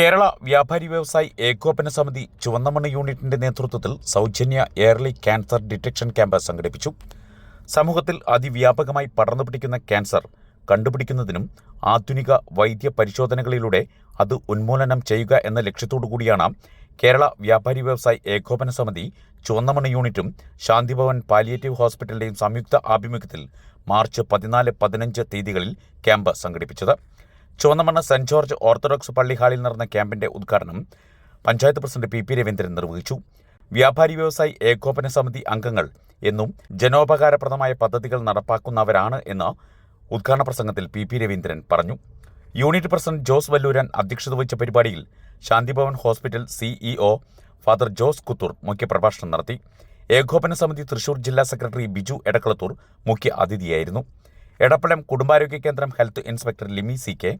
കേരള വ്യാപാരി വ്യവസായി ഏകോപന സമിതി ചുവന്നമണ്ണ യൂണിറ്റിന്റെ നേതൃത്വത്തിൽ സൗജന്യ എയർലി ക്യാൻസർ ഡിറ്റക്ഷൻ ക്യാമ്പ് സംഘടിപ്പിച്ചു. സമൂഹത്തിൽ അതിവ്യാപകമായി പടർന്നു പിടിക്കുന്ന ക്യാൻസർ കണ്ടുപിടിക്കുന്നതിനും ആധുനിക വൈദ്യ പരിശോധനകളിലൂടെ അത് ഉന്മൂലനം ചെയ്യുക എന്ന ലക്ഷ്യത്തോടു കൂടിയാണ് കേരള വ്യാപാരി വ്യവസായി ഏകോപന സമിതി ചുവന്നമണ്ണ യൂണിറ്റും ശാന്തിഭവൻ പാലിയേറ്റീവ് ഹോസ്പിറ്റലിന്റെയും സംയുക്ത ആഭിമുഖ്യത്തിൽ മാർച്ച് പതിനാല് പതിനഞ്ച് തീയതികളിൽ ക്യാമ്പ് സംഘടിപ്പിച്ചത്. ചുവന്നമണ്ണ് സെന്റ് ജോർജ് ഓർത്തഡോക്സ് പള്ളി ഹാളിൽ നടന്ന ക്യാമ്പിന്റെ ഉദ്ഘാടനം panchayat president P P Raveendran നിർവഹിച്ചു. വ്യാപാരി വ്യവസായി ഏകോപന സമിതി അംഗങ്ങൾ എന്നും ജനോപകാരപ്രദമായ പദ്ധതികൾ നടപ്പാക്കുന്നവരാണ് എന്ന് ഉദ്ഘാടന പ്രസംഗത്തിൽ പി പി രവീന്ദ്രൻ പറഞ്ഞു. യൂണിറ്റ് പ്രസിഡന്റ് ജോസ് വല്ലൂരാൻ അധ്യക്ഷത വഹിച്ച പരിപാടിയിൽ Shanti Bhavan hospital CEO father Jose Kuthur മുഖ്യപ്രഭാഷണം നടത്തി. ഏകോപന സമിതി തൃശൂർ ജില്ലാ സെക്രട്ടറി ബിജു എടക്കളത്തൂർ മുഖ്യ അതിഥിയായിരുന്നു. എടപ്പലം കുടുംബാരോഗ്യ കേന്ദ്രം health inspector Limi C K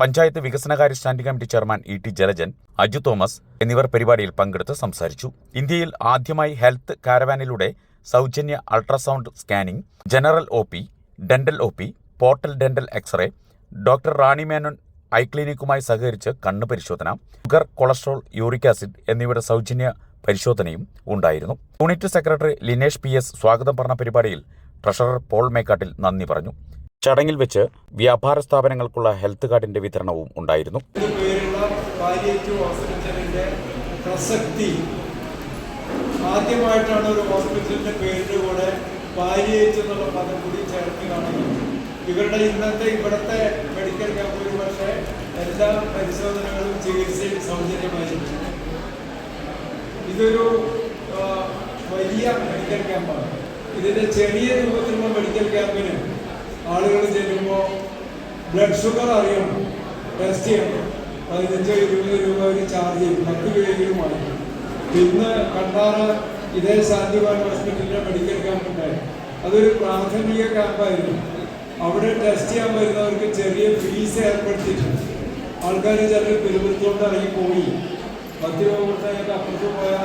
panchayat വികസനകാര്യ standing committee chairman E T Jalajan Aju Thomas എന്നിവർ പരിപാടിയിൽ പങ്കെടുത്ത് സംസാരിച്ചു. ഇന്ത്യയിൽ ആദ്യമായി ഹെൽത്ത് കാരവാനിലൂടെ സൗജന്യ ultrasound scanning general O P dental O P portal dental X ray doctor Rani Menon eye ക്ലിനിക്കുമായി സഹകരിച്ച് കണ്ണ് പരിശോധന ഷുഗർ കൊളസ്ട്രോൾ യൂറിക് ആസിഡ് എന്നിവയുടെ സൗജന്യ പരിശോധനയും ഉണ്ടായിരുന്നു. Unit secretary Linesh P S സ്വാഗതം പറഞ്ഞ പരിപാടിയിൽ ട്രഷറർ പോൾ മേക്കാട്ടിൽ നന്ദി പറഞ്ഞു. ചടങ്ങിൽ വെച്ച് വ്യാപാര സ്ഥാപനങ്ങൾക്കുള്ള ഹെൽത്ത് കാർഡിന്റെ വിതരണവും ഉണ്ടായിരുന്നു. പ്രസക്തി. ആദ്യമായിട്ടാണ് ഒരു ഹോസ്പിറ്റലിന്റെ പേരിന്റെ കൂടെ പാലിയേറ്റ് എന്നുള്ള പദം കൂടി ചേർത്ത് കാണുന്നത്. ഇവരുടെ ഇന്നത്തെ ഇവിടുത്തെ മെഡിക്കൽ ക്യാമ്പ് ഒരു പക്ഷേ എല്ലാ പരിശോധനകളും ചികിത്സയും സൗജന്യമായിരുന്നു ഇതൊരു വലിയ മെഡിക്കൽ ക്യാമ്പാണ് ഇതിന്റെ ചെറിയ രൂപത്തിലുള്ള മെഡിക്കൽ ക്യാമ്പിന് ആളുകൾ ചെല്ലുമ്പോൾ ബ്ലഡ് ഷുഗർ അറിയണം ടെസ്റ്റ് ചെയ്യണം. പതിനഞ്ചോ ഇരുപത് രൂപ ഒരു ചാർജ് ചെയ്യും. പത്ത് രൂപയെങ്കിലും വാങ്ങിക്കും ഇന്ന് കണ്ടാറ് ഇതേ ശാന്തിവാൻ ഹോസ്പിറ്റലിലെ മെഡിക്കൽ ക്യാമ്പ് ഉണ്ടായി. അതൊരു പ്രാഥമിക ക്യാമ്പായിരുന്നു അവിടെ ടെസ്റ്റ് ചെയ്യാൻ വരുന്നവർക്ക് ചെറിയ ഫീസ് ഏർപ്പെടുത്തിയിട്ടുണ്ട്. ആൾക്കാർ ചിലർ പെരുമ്പുറത്തോട്ട് ഇറങ്ങി പോയി പത്ത് രൂപ കൊടുത്താൽ അപ്പുറത്ത് പോയ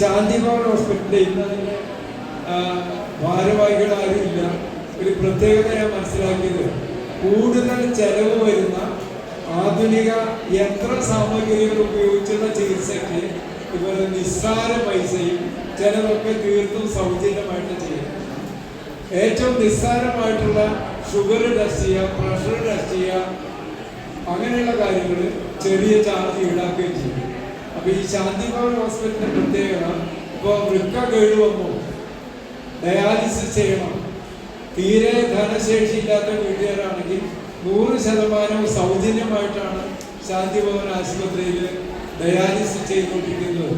ശാന്തിഭവൻ ഹോസ്പിറ്റലിൽ ഇന്ന് അതിന്റെ ഭാരവാഹികൾ ഇല്ല. ഒരു പ്രത്യേകത ഞാൻ മനസ്സിലാക്കിയത്. കൂടുതൽ ചെലവ് വരുന്ന ആധുനിക യന്ത്ര സാമഗ്രികൾ ഉപയോഗിച്ചുള്ള ചികിത്സയ്ക്ക് ഇവർ നിസ്സാര പൈസയും ചിലതൊക്കെ തീർത്തും സൗജന്യമായിട്ട് ചെയ്യും ഏറ്റവും നിസ്സാരമായിട്ടുള്ള ഷുഗർ ടെസ്റ്റ് ചെയ്യുക പ്രഷർ ടെസ്റ്റ് ചെയ്യുക അങ്ങനെയുള്ള കാര്യങ്ങൾ ചെറിയ ചാർജ് ഈടാക്കുകയും ചെയ്യും. അപ്പൊ ഈ ശാന്തിഭവൻ ഹോസ്പിറ്റലിന്റെ പ്രത്യേകത ഇപ്പൊ വൃക്ക കേട് ഡയാലിസിസ് ചെയ്യണം. തീരെ ധനശേഷി ഇല്ലാത്ത വീട്ടുകാരാണെങ്കിൽ നൂറ് ശതമാനവും സൗജന്യമായിട്ടാണ് ശാന്തിഭവൻ ആശുപത്രിയിൽ ഡയാലിസിസ് ചെയ്തുകൊണ്ടിരിക്കുന്നത്.